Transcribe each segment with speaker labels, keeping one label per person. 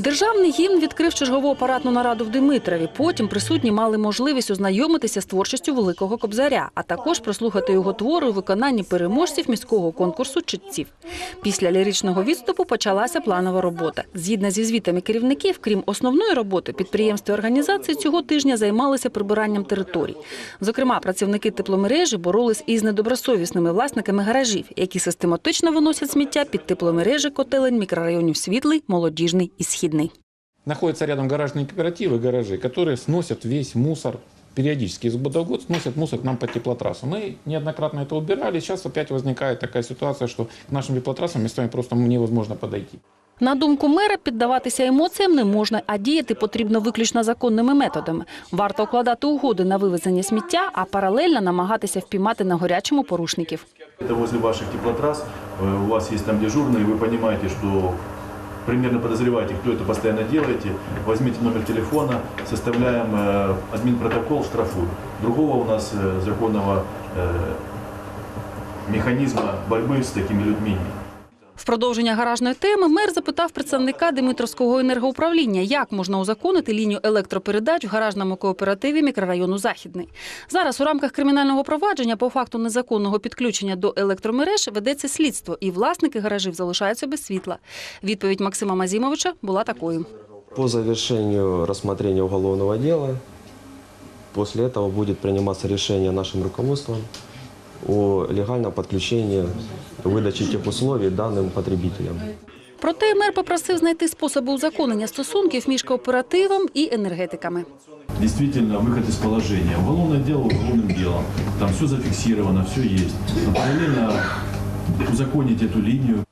Speaker 1: Державний гімн відкрив чергову апаратну нараду в Димитрові. Потім присутні мали можливість ознайомитися з творчістю великого кобзаря, а також прослухати його твори у виконанні переможців міського конкурсу читців. Після ліричного відступу почалася планова робота. Згідно зі звітами керівників, крім основної роботи, підприємства організації цього тижня займалися прибиранням територій. Зокрема, працівники тепломережі боролись із недобросовісними власниками гаражів, які систематично виносять сміття під тепломережі котелень мікрорайонів Світлий, Молодіжний і Східний.
Speaker 2: Находятся рядом гаражные кооперативы, гаражи, которые сносят весь мусор периодически из года в год сносят мусор к нам по теплотрассу. Мы неоднократно это убирали. Сейчас опять возникает такая ситуация, что к нашим теплотрассам местами просто невозможно подойти.
Speaker 1: На думку мера, піддаватися емоціям не можна, а діяти потрібно виключно законними методами. Варто укладати угоди на вивезення сміття, а паралельно намагатися впіймати на горячому порушників.
Speaker 3: Это возле ваших теплотрасс, э, у вас есть там дежурные, вы понимаете, что примерно подозреваете, кто это постоянно делаете, возьмите номер телефона, составляем э, админпротокол, штрафуем. Другого у нас э, законного э, механизма борьбы с такими людьми нет.
Speaker 1: В продовження гаражної теми мер запитав представника Димитровського енергоуправління, як можна узаконити лінію електропередач в гаражному кооперативі мікрорайону Західний. Зараз у рамках кримінального провадження по факту незаконного підключення до електромереж ведеться слідство, і власники гаражів залишаються без світла. Відповідь Максима Мазімовича була такою.
Speaker 4: По завершению рассмотрения уголовного дела, после этого будет приниматься решение нашим руководством о легальном подключении выдачи тех условий данным потребителям.
Speaker 1: Проте мер попросив знайти способи узаконення стосунків між кооперативом і енергетиками.
Speaker 3: Действительно, выход из положения. Уголовное дело уголовным делом. Там все зафиксировано, все есть. Но параллельно узаконить эту линию.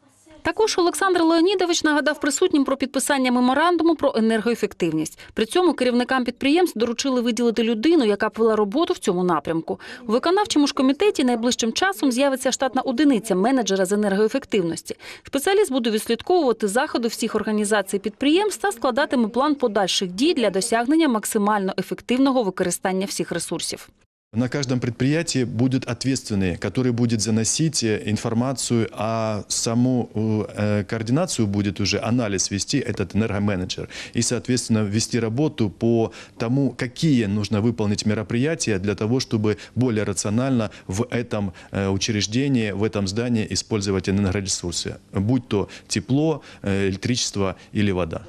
Speaker 1: Також Олександр Леонідович нагадав присутнім про підписання меморандуму про енергоефективність. При цьому керівникам підприємств доручили виділити людину, яка б вела роботу в цьому напрямку. У виконавчому ж комітеті найближчим часом з'явиться штатна одиниця менеджера з енергоефективності. Спеціаліст буде відслідковувати заходи всіх організацій підприємств та складатиме план подальших дій для досягнення максимально ефективного використання всіх ресурсів.
Speaker 5: На каждом предприятии будет ответственный, который будет заносить э, информацию, а саму э, координацию будет уже анализ вести этот энергоменеджер. И, соответственно, вести работу по тому, какие нужно выполнить мероприятия для того, чтобы более рационально в этом э, учреждении, в этом здании использовать энергоресурсы, будь то тепло, э, электричество или вода.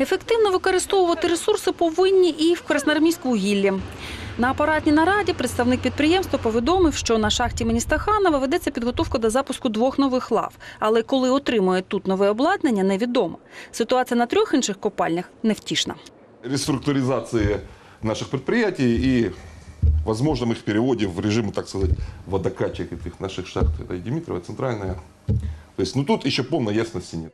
Speaker 1: Ефективно використовувати ресурси повинні і в Красноармійськвугіллі. На апаратній нараді представник підприємства повідомив, що на шахті імені Стаханова ведеться підготовка до запуску двох нових лав. Але коли отримують тут нове обладнання, невідомо. Ситуація на трьох інших копальнях невтішна.
Speaker 6: реструктуризации наших предприятий и возможном их переводе в режим, так сказать, водокачек этих наших шахт. Это и Димитрова, и Центральная. Ну тут еще полной ясности нет.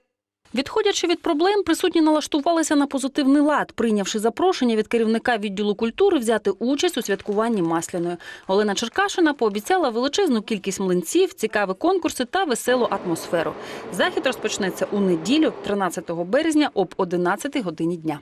Speaker 1: Відходячи від проблем, присутні налаштувалися на позитивний лад, прийнявши запрошення від керівника відділу культури взяти участь у святкуванні Масляної. Олена Черкашина пообіцяла величезну кількість млинців, цікаві конкурси та веселу атмосферу. Захід розпочнеться у неділю, 13 березня об 11 годині дня.